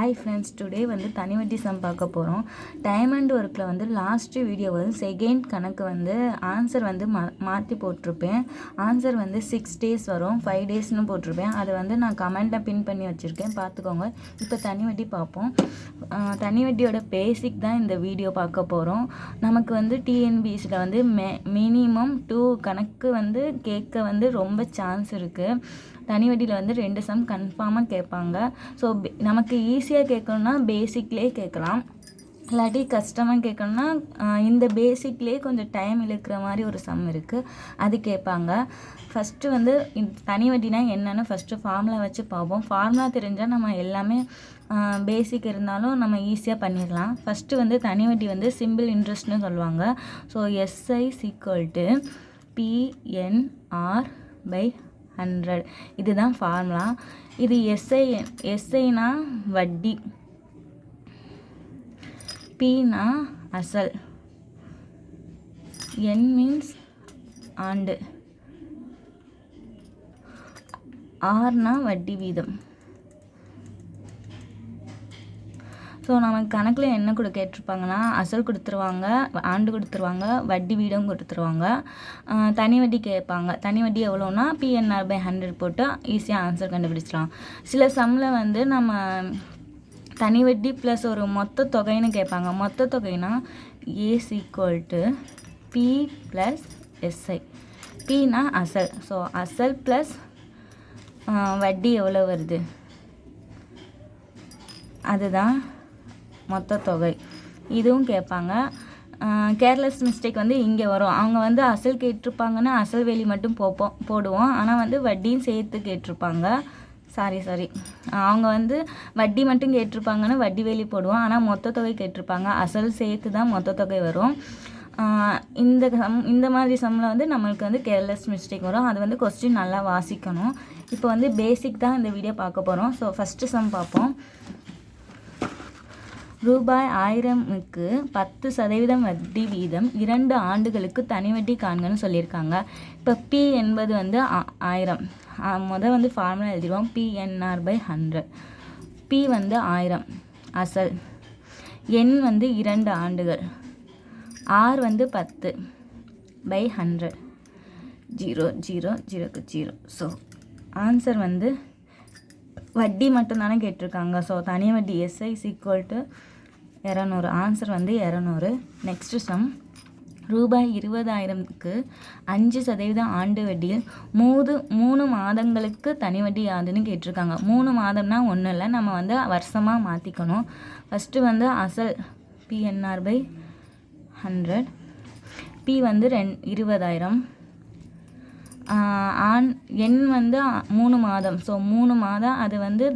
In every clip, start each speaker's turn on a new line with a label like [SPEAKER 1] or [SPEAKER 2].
[SPEAKER 1] Hi friends today வந்து தனிவட்டி some பார்க்க போகிறோம் டைமண்ட் ஒர்க்கில் வந்து லாஸ்ட்டு வீடியோ வந்து செகண்ட் கணக்கு வந்து ஆன்சர் வந்து மா மாற்றி போட்டிருப்பேன். ஆன்சர் வந்து சிக்ஸ் டேஸ் வரும் ஃபைவ் டேஸ்னு போட்டிருப்பேன். அதை வந்து நான் கமெண்ட்டில் பின் பண்ணி வச்சுருக்கேன். பார்த்துக்கோங்க. இப்போ தனிவட்டி பார்ப்போம். தனிவட்டியோட பேசிக் தான் இந்த வீடியோ பார்க்க போகிறோம் நமக்கு வந்து டிஎன்பிஎஸ்சியில் வந்து மே மினிமம் டூ கணக்கு வந்து கேட்க வந்து ரொம்ப சான்ஸ் இருக்குது தனி வட்டியில் வந்து ரெண்டு சம் கன்ஃபார்மாக கேட்பாங்க. ஸோ நமக்கு ஈஸியாக கேட்கணுன்னா பேசிக்லேயே கேட்கலாம். இல்லாட்டி கஷ்டமாக கேட்கணுன்னா இந்த பேசிக்லேயே கொஞ்சம் டைம் இழுக்கிற மாதிரி ஒரு சம் இருக்குது அது கேட்பாங்க. ஃபஸ்ட்டு வந்து தனி வட்டினா என்னென்னு ஃபஸ்ட்டு ஃபார்முலா வச்சு பார்ப்போம். ஃபார்முலா தெரிஞ்சால் நம்ம எல்லாமே பேசிக் இருந்தாலும் நம்ம ஈஸியாக பண்ணிடலாம். ஃபஸ்ட்டு வந்து தனி வட்டி வந்து சிம்பிள் இன்ட்ரெஸ்ட்னு சொல்லுவாங்க. So SI equal to PNR by hundred இதுதான் ஃபார்முலா இது எஸ்ஐ எஸ்ஐனா வட்டி. பீனா அசல். என் மீன்ஸ் ஆண்டு. ஆர்னா வட்டி வீதம். ஸோ நம்ம கணக்கில் என்ன கூட கேட்டிருப்பாங்கன்னா அசல் கொடுத்துருவாங்க ஆண்டு கொடுத்துருவாங்க வட்டி வீடும் கொடுத்துருவாங்க. தனி வட்டி கேட்பாங்க. தனி வட்டி எவ்வளோனா பிஎன்ஆர் பை ஹண்ட்ரட் போட்டு ஈஸியாக ஆன்சர் கண்டுபிடிச்சிடலாம். சில சம்மில் வந்து நம்ம தனி வட்டி ப்ளஸ் ஒரு மொத்த தொகைன்னு கேட்பாங்க. மொத்த தொகைனா A equal to P plus SI பினா அசல். ஸோ அசல் ப்ளஸ் வட்டி எவ்வளோ வருது? அதுதான் மொத்த தொகை. இதுவும் கேட்பாங்க. கேர்லெஸ் மிஸ்டேக் வந்து இங்கே வரும். அவங்க வந்து அசல் கேட்டிருப்பாங்கன்னா அசல் வேலி மட்டும் போப்போம் போடுவோம். ஆனால் வந்து வட்டியும் சேர்த்து கேட்டிருப்பாங்க. சாரி சாரி அவங்க வந்து வட்டி மட்டும் கேட்டிருப்பாங்கன்னா வட்டி வேலி போடுவோம். ஆனால் மொத்த தொகை கேட்டிருப்பாங்க. அசல் சேர்த்து தான் மொத்த தொகை வரும். இந்த சம் இந்த மாதிரி சம்மில் வந்து நம்மளுக்கு வந்து கேர்லெஸ் மிஸ்டேக் வரும். அது வந்து கொஸ்டின் நல்லா வாசிக்கணும். இப்போ வந்து பேசிக் தான் இந்த வீடியோ பார்க்க போகிறோம் ஸோ ஃபஸ்ட்டு சம் பார்ப்போம். ரூபாய் ஆயிரமுக்கு பத்து சதவீதம் வட்டி வீதம் இரண்டு ஆண்டுகளுக்கு தனி வட்டி காண்கன்னு சொல்லியிருக்காங்க. இப்போ பி என்பது வந்து ஆ- ஆயிரம். முதல் வந்து formula எழுதிடுவோம். P N R by hundred P வந்து ஆயிரம். அசல். எண் வந்து இரண்டு ஆண்டுகள். ஆர் வந்து பத்து பை ஹண்ட்ரட் ஜீரோ ஜீரோ ஜீரோக்கு ஜீரோ. ஸோ ஆன்சர் வந்து வட்டி மட்டும்தானே கேட்டிருக்காங்க. ஸோ தனி வட்டி எஸ்ஐ ஈக்குவல் டு இரநூறு. ஆன்சர் வந்து இரநூறு. நெக்ஸ்ட்டு சம் ரூபாய் இருபதாயிரம்க்கு அஞ்சு சதவீதம் ஆண்டு வட்டியில் மூது மூணு மாதங்களுக்கு தனி வட்டி யாதுன்னு கேட்டிருக்காங்க. மூணு மாதம்னா ஒன்றும் இல்லை. நம்ம வந்து வருஷமாக மாற்றிக்கணும் ஃபஸ்ட்டு வந்து அசல். பிஎன்ஆர் பை ஹண்ட்ரட் பி வந்து ரெண் இருபதாயிரம். ஆண் எண் வந்து மூணு மாதம். ஸோ மூணு மாதம் அது வந்து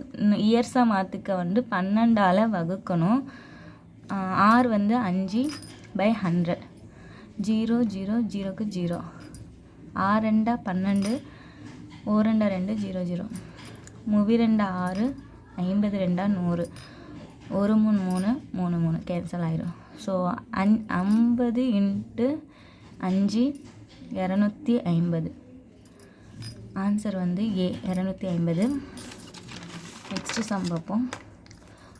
[SPEAKER 1] இயர்ஸாக மாற்றுக்க வந்து பன்னெண்டால் வகுக்கணும். ஆர் வந்து அஞ்சு பை ஹண்ட்ரட். ஜீரோ ஜீரோ ஜீரோக்கு ஜீரோ. ஆறு ரெண்டா பன்னெண்டு ஓ ரெண்டா ரெண்டு ஜீரோ ஜீரோ. முவி ரெண்டா ஆறு ஐம்பது ரெண்டா நூறு. ஒரு மூணு மூணு மூணு மூணு. கேன்சல் ஆயிரும். ஸோ அஞ் ஐம்பது இன்ட்டு அஞ்சு இரநூத்தி ஐம்பது. ஆன்சர் வந்து ஏ இரநூத்தி ஐம்பது. நெக்ஸ்ட்டு சம் பார்ப்போம்.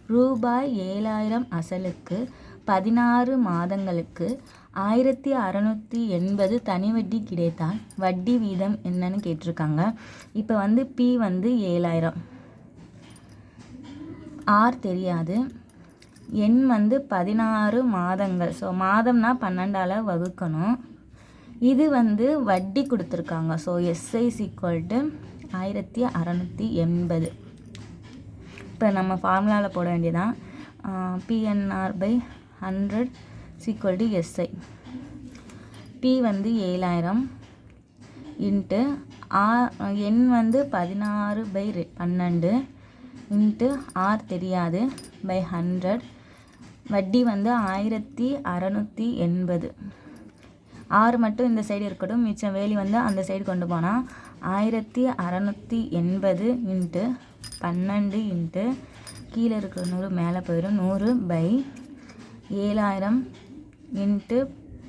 [SPEAKER 1] ரூபாய் ஏழாயிரம் அசலுக்கு பதினாறு மாதங்களுக்கு ஆயிரத்தி அறநூற்றி எண்பது தனி வட்டி கிடைத்தால் வட்டி வீதம் என்னன்னு கேட்டிருக்காங்க. இப்போ வந்து பி வந்து ஏழாயிரம். ஆர் தெரியாது. எண் வந்து பதினாறு மாதங்கள். ஸோ மாதம்னா பன்னெண்டால் வகுக்கணும். இது வந்து வட்டி கொடுத்துருக்காங்க. ஸோ எஸ்ஐ ஈக்குவல் டு ஆயிரத்தி அறநூற்றி எண்பது. இப்போ நம்ம ஃபார்முலாவில் போட வேண்டியதான் PNR by hundred equal to SI P வந்து ஏழாயிரம் இன்ட்டு ஆ எண் வந்து பதினாறு பை பன்னெண்டு இன்ட்டு ஆர் தெரியாது பை ஹண்ட்ரட் வட்டி வந்து ஆயிரத்தி அறநூற்றி எண்பது. ஆறு மட்டும் இந்த சைடு இருக்கட்டும். மிச்சம் வேலி வந்து அந்த சைடு கொண்டு போனால் ஆயிரத்தி அறநூற்றி எண்பது இன்ட்டு பன்னெண்டு இன்ட்டு கீழே இருக்கிற நூறு மேலே போயிடும் நூறு பை ஏழாயிரம் இன்ட்டு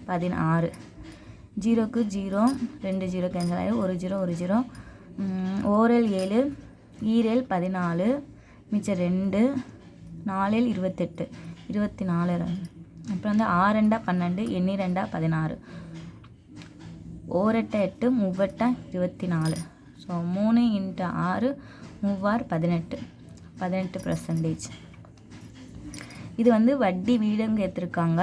[SPEAKER 1] பதினாறு. ஜீரோக்கு ஜீரோ ரெண்டு ஜீரோ கேன்சல் ஆகிடும் ஒரு ஜீரோ ஒரு ஜீரோ. ஓரல் ஏழு ஈரேல் பதினாலு மிச்சம் ரெண்டு நாலில் இருபத்தெட்டு. இருபத்தி நாலு. அப்புறம் வந்து ஆறு ரெண்டா பன்னெண்டு எண்ணி ரெண்டா பதினாறு. ஓரட்டை எட்டு மூவெட்டா இருபத்தி நாலு ஸோ மூணு இன்ட்டு ஆறு மூவார் பதினெட்டு. பதினெட்டு பர்சன்டேஜ் இது வந்து வட்டி வீடுங்க எடுத்துருக்காங்க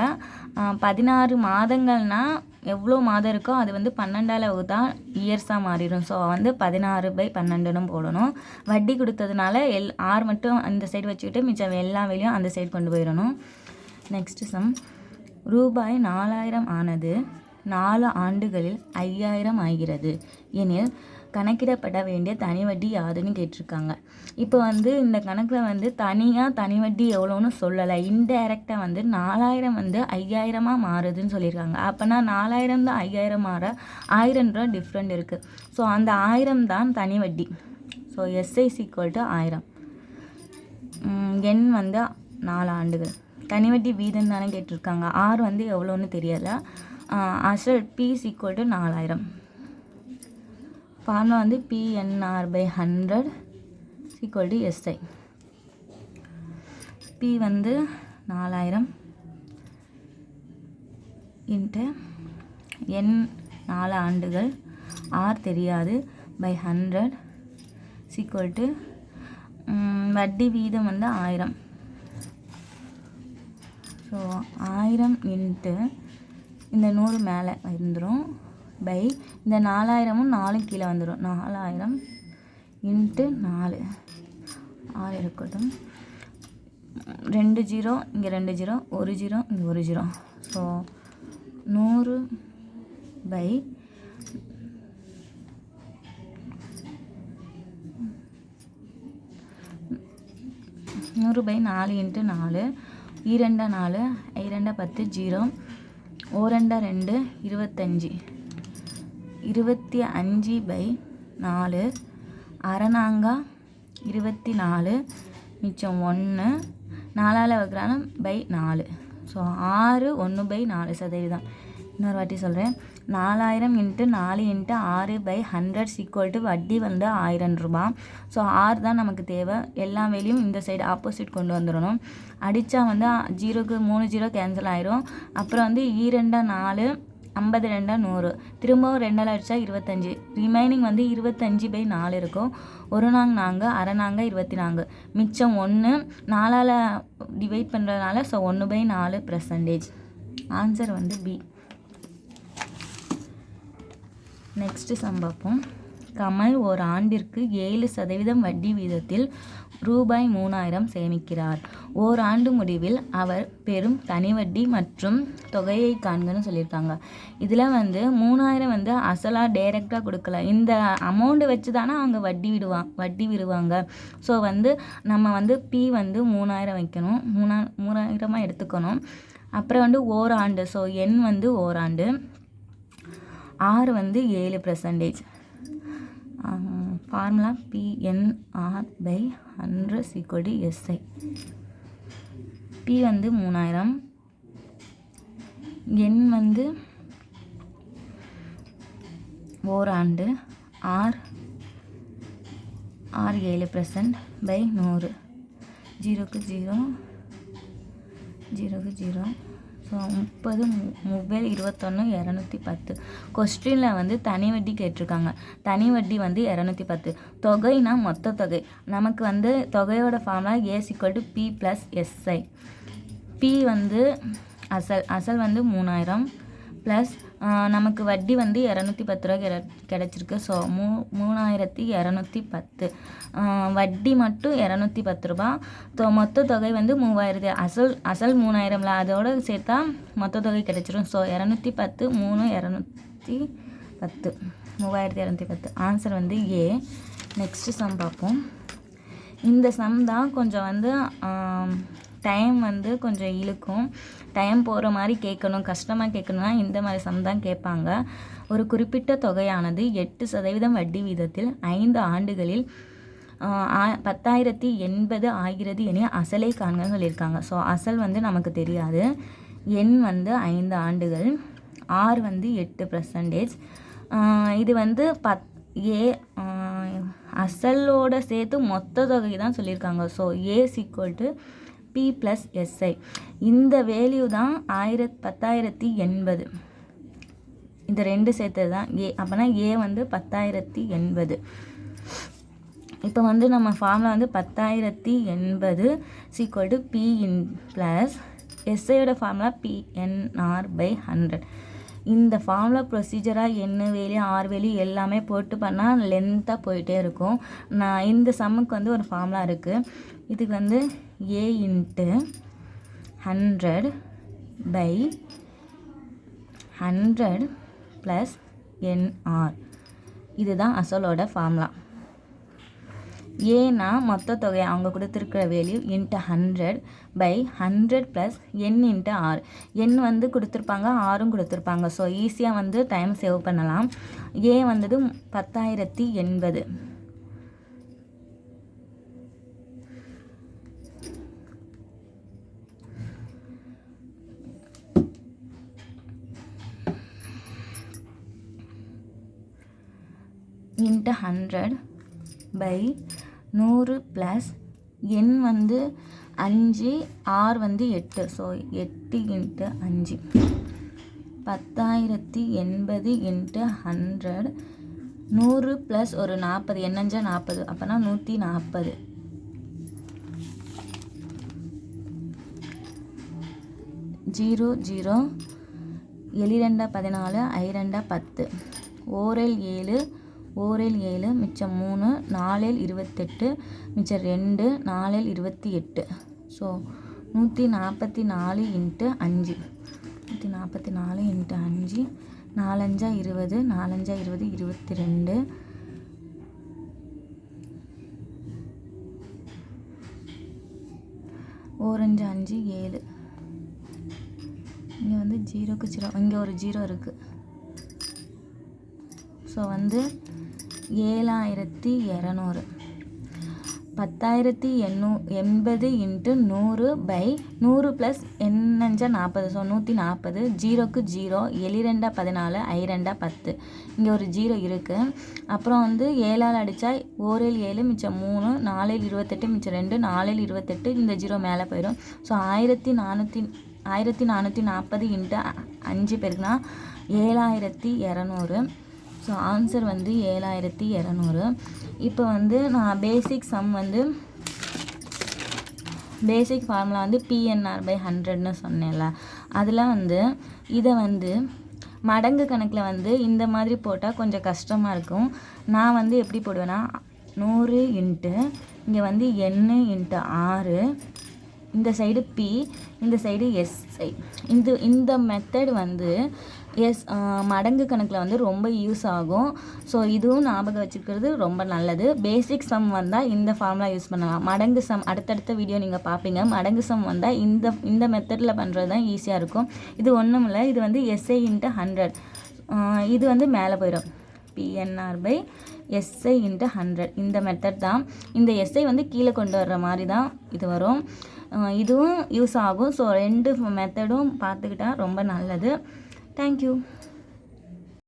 [SPEAKER 1] பதினாறு மாதங்கள்னால் எவ்வளோ மாதம் இருக்கோ அது வந்து பன்னெண்டால் தான் இயர்ஸாக மாறிடும். ஸோ வந்து பதினாறு பை பன்னெண்டுன்னு போடணும். வட்டி கொடுத்ததுனால எல் ஆறு மட்டும் அந்த சைடு வச்சுக்கிட்டு மிச்சம் எல்லா வேலையும் அந்த சைடு கொண்டு போயிடணும். நெக்ஸ்ட்டு சம் ரூபாய் நாலாயிரம் ஆனது நாலு ஆண்டுகளில் ஐயாயிரம் ஆகிறது. எனில் கணக்கிடப்பட வேண்டிய தனி வட்டி யாதுன்னு கேட்டிருக்காங்க. இப்போ வந்து இந்த கணக்கில் வந்து தனியாக தனி வட்டி எவ்வளோன்னு சொல்லலை. இன்டைரக்டாக வந்து நாலாயிரம் வந்து ஐயாயிரமாக மாறுதுன்னு சொல்லியிருக்காங்க. அப்போனா நாலாயிரம் தான் ஐயாயிரம் மாற ஆயிரம் ரூபா டிஃப்ரெண்ட் இருக்குது ஸோ அந்த ஆயிரம் தான் தனி வட்டி. ஸோ எஸ்ஐஸ் ஈக்குவல் டு ஆயிரம். எண் வந்து நாலு ஆண்டுகள். தனி வட்டி வீதம் தானே கேட்டிருக்காங்க. ஆர் வந்து எவ்வளோன்னு தெரியலை. அசல் பி ஈக்குவல் டு நாலாயிரம். ஃபார்முலா வந்து PNR by hundred equal to SI P வந்து நாலாயிரம் இன்ட்டு என் நாலு ஆண்டுகள். ஆர் தெரியாது. பை ஹண்ட்ரட் சீக்குவல் டு வட்டி வீதம் வந்து ஆயிரம். ஸோ ஆயிரம் இன்ட்டு இந்த நூறு மேலே வந்துடும் பை. இந்த நாலாயிரமும் நாலும் கீழே வந்துடும் நாலாயிரம் இன்ட்டு நாலு. ஆறு இருக்கட்டும். ரெண்டு ஜீரோ இங்கே ரெண்டு ஜீரோ ஒரு ஜீரோ இங்கே ஒரு ஜீரோ. ஸோ நூறு பை. நூறு பை நாலு இன்ட்டு நாலு. ஈரெண்டா நாலு ஐரெண்டா பத்து ஜீரோ. ஓரெண்டா ரெண்டு இருபத்தஞ்சி. இருபத்தி அஞ்சு பை நாலு. அரணாங்கா இருபத்தி நாலு. மிச்சம் ஒன்று நாலால் வகுறான பை நாலு. ஸோ ஆறு ஒன்று பை நாலு சதவீதம். இன்னொரு வாட்டி சொல்கிறேன் நாலாயிரம் இன்ட்டு நாலு இன்ட்டு ஆறு பை ஹண்ட்ரட் ஈக்குவல் டு வட்டி வந்து ஆயிரம் ரூபா. ஸோ ஆறு தான் நமக்கு தேவை. எல்லா வேலையும் இந்த சைடு ஆப்போசிட் கொண்டு வந்துடணும். அடித்தா வந்து ஜீரோக்கு மூணு ஜீரோ கேன்சல் ஆயிரும். அப்புறம் வந்து e ஈரெண்டா நாலு ஐம்பது ரெண்டா நூறு. திரும்பவும் ரெண்டால் அடித்தா இருபத்தஞ்சி. ரிமைனிங் வந்து இருபத்தஞ்சி பை நாலு இருக்கும். ஒரு நாங்க நாங்கள் அரை நாங்க இருபத்தி நான்கு. மிச்சம் ஒன்று நாலால் டிவைட் பண்ணுறதுனால ஸோ ஒன்று பை நாலு பர்சன்டேஜ் ஆன்சர் வந்து பி நெக்ஸ்ட்டு சம் பார்ப்போம். கமல் ஓர் ஆண்டிற்கு ஏழு சதவீதம் வட்டி வீதத்தில் ரூபாய் மூணாயிரம் சேமிக்கிறார். ஓராண்டு முடிவில் அவர் பெறும் தனி வட்டி மற்றும் தொகையை காண்கன்னு சொல்லியிருக்காங்க. இதில் வந்து மூணாயிரம் வந்து அசலாக டைரெக்டாக கொடுக்கல. இந்த அமௌண்ட்டு வச்சு தானே அவங்க வட்டி விடுவாங்க வட்டி விடுவாங்க. ஸோ வந்து நம்ம வந்து பி வந்து மூணாயிரம் வைக்கணும். மூணா மூணாயிரமாக எடுத்துக்கணும். அப்புறம் வந்து ஓராண்டு. ஸோ எண் வந்து ஓராண்டு. ஆறு வந்து ஏழு percentage formula PNR by hundred equal SI P வந்து மூணாயிரம். என் வந்து ஓராண்டு. ஆர் ஆர் ஏழு பர்சன்ட் பை நூறு. ஜீரோக்கு ஜீரோ ஜீரோக்கு ஜீரோ முப்பது மொபைல் இருபத்தொன்று இரநூத்தி பத்து கொஸ்டினில் வந்து தனி வட்டி கேட்டிருக்காங்க. தனி வட்டி வந்து இரநூத்தி பத்து தொகைனா மொத்த தொகை. நமக்கு வந்து தொகையோட formula A equal to P plus SI P வந்து அசல் அசல் வந்து மூணாயிரம் ப்ளஸ் நமக்கு வட்டி வந்து இரநூத்தி பத்து ரூபா கிட கிடச்சிருக்கு. ஸோ மூ மூணாயிரத்தி இரநூத்தி பத்து. வட்டி மட்டும் இரநூத்தி பத்து ரூபா. தொ மொத்த தொகை வந்து மூவாயிரத்தி அசல் அசல் மூணாயிரம்ல. அதோடு சேர்த்தா மொத்த தொகை கிடச்சிரும். ஸோ இரநூத்தி பத்து மூணு இரநூத்தி பத்து. மூவாயிரத்தி இரநூத்தி பத்து. ஆன்சர் வந்து ஏ நெக்ஸ்ட்டு சம் பார்ப்போம். இந்த சம் தான் கொஞ்சம் வந்து டைம் வந்து கொஞ்சம் இழுக்கும். டைம் போகிற மாதிரி கேட்கணும் கஷ்டமாக கேட்கணும்னா இந்த மாதிரி சம் தான் கேட்பாங்க. ஒரு குறிப்பிட்ட தொகையானது எட்டு சதவீதம் வட்டி வீதத்தில் ஐந்து ஆண்டுகளில் பத்தாயிரத்தி எண்பது ஆகிறது என அசலை காண்கள் இருக்காங்க. ஸோ அசல் வந்து நமக்கு தெரியாது. எண் வந்து ஐந்து ஆண்டுகள் ஆர் வந்து எட்டு பர்சன்டேஜ் இது வந்து பத் ஏ அசலோட சேர்த்து மொத்த தொகை தான் சொல்லியிருக்காங்க so A equal to P plus SI இந்த வேல்யூ தான் ஆயிரத் பத்தாயிரத்தி எண்பது. இந்த ரெண்டு சேர்த்தது தான் ஏ அப்போனா ஏ வந்து பத்தாயிரத்தி எண்பது. இப்போ வந்து நம்ம ஃபார்மில் வந்து பத்தாயிரத்தி எண்பது equal to P in plus எஸ்ஐயோட formula PNR by hundred இந்த ஃபார்முலா ப்ரொசீஜராக என்ன வேலி ஆறு வேலி எல்லாமே போட்டு பண்ணால் லென்த்தாக போயிட்டே இருக்கும். நான் இந்த சம்முக்கு வந்து ஒரு ஃபார்முலா இருக்குது இதுக்கு வந்து A into hundred by hundred plus NR இதுதான் அசலோட ஃபார்முலா ஏன்னா மொத்த தொகை அவங்க கொடுத்துருக்கிற value into hundred by hundred plus N into R N வந்து கொடுத்துருப்பாங்க ஆரும் கொடுத்துருப்பாங்க. ஸோ ஈஸியாக வந்து டைம் சேவ் பண்ணலாம். ஏ வந்தது பத்தாயிரத்தி எண்பது. இன்ட்டு ஹண்ட்ரட் பை நூறு ப்ளஸ் எண் வந்து அஞ்சு ஆர் வந்து எட்டு. ஸோ எட்டு இன்ட்டு அஞ்சு. பத்தாயிரத்தி எண்பது இன்ட்டு ஹண்ட்ரட் நூறு ப்ளஸ் ஒரு நாற்பது என்னஞ்சா நாற்பது அப்போனா நூற்றி நாற்பது ஜீரோ ஜீரோ. எளிரெண்டா பதினாலு ஐரெண்டா பத்து. ஓரல் ஏழு ஓரேல் ஏழு மிச்சம் மூணு நாலேல் இருபத்தெட்டு மிச்சம் ரெண்டு நாலில் இருபத்தி எட்டு ஸோ நூற்றி நாற்பத்தி நாலு இன்ட்டு அஞ்சு. நூற்றி நாற்பத்தி நாலு இன்ட்டு அஞ்சு நாலஞ்சா இருபது நாலஞ்சா இருபது இருபத்தி ரெண்டு ஓரஞ்சு அஞ்சு ஏழு. இங்கே வந்து ஜீரோக்கு ஜீரோ இங்கே ஒரு ஜீரோ இருக்குது ஸோ வந்து ஏழாயிரத்தி இரநூறு. பத்தாயிரத்தி எண்ணூ எண்பது இன்ட்டு நூறு பை நூறு ப்ளஸ் எண்ணஞ்சா நாற்பது. ஸோ நூற்றி நாற்பது. ஜீரோக்கு ஜீரோ. எலிரெண்டா பதினாலு. ஐரெண்டா பத்து. இங்கே ஒரு ஜீரோ இருக்குது அப்புறம் வந்து ஏழால் அடித்தா ஓரில் ஏழு மிச்சம் மூணு. நாலில் இருபத்தெட்டு மிச்சம் ரெண்டு. நாலில் இருபத்தெட்டு இந்த ஜீரோ மேலே போயிடும் ஸோ ஆயிரத்தி நானூற்றி ஆயிரத்தி நானூற்றி நாற்பது இன்ட்டு அஞ்சு பேருக்குனா ஏழாயிரத்தி இரநூறு. ஸோ ஆன்சர் வந்து ஏழாயிரத்தி இரநூறு. இப்போ வந்து நான் பேசிக் சம் வந்து பேசிக் ஃபார்முலா வந்து பிஎன்ஆர் பை ஹண்ட்ரட்னு சொன்னேன்ல. அதில் வந்து இதை வந்து மடங்கு கணக்கில் வந்து இந்த மாதிரி போட்டால் கொஞ்சம் கஷ்டமாக இருக்கும். நான் வந்து எப்படி போடுவேன்னா நூறு இன்ட்டு இங்கே வந்து எண்ணு இன்ட்டு ஆறு இந்த சைடு பி இந்த சைடு எஸ்ஐ இந்த இந்த மெத்தட் வந்து எஸ் மடங்கு கணக்கில் வந்து ரொம்ப யூஸ் ஆகும். ஸோ இதுவும் ஞாபகம் வச்சுக்கிறது ரொம்ப நல்லது. பேசிக் சம் வந்தால் இந்த ஃபார்முலா யூஸ் பண்ணலாம். மடங்கு சம் அடுத்தடுத்த வீடியோ நீங்கள் பார்ப்பீங்க மடங்கு சம் வந்தால் இந்த இந்த மெத்தடில் பண்ணுறது தான் ஈஸியாக இருக்கும். இது ஒன்றும் இல்லை. இது வந்து எஸ்ஐ இன்ட்டு ஹண்ட்ரட் இது வந்து மேலே போயிடும் PNR by SI into hundred இந்த மெத்தட் தான். இந்த எஸ்ஐ வந்து கீழே கொண்டு வர்ற மாதிரி தான் இது வரும். இதுவும் யூஸ் ஆகும். ஸோ ரெண்டு மெத்தடும் பார்த்துக்கிட்டா ரொம்ப நல்லது. Thank you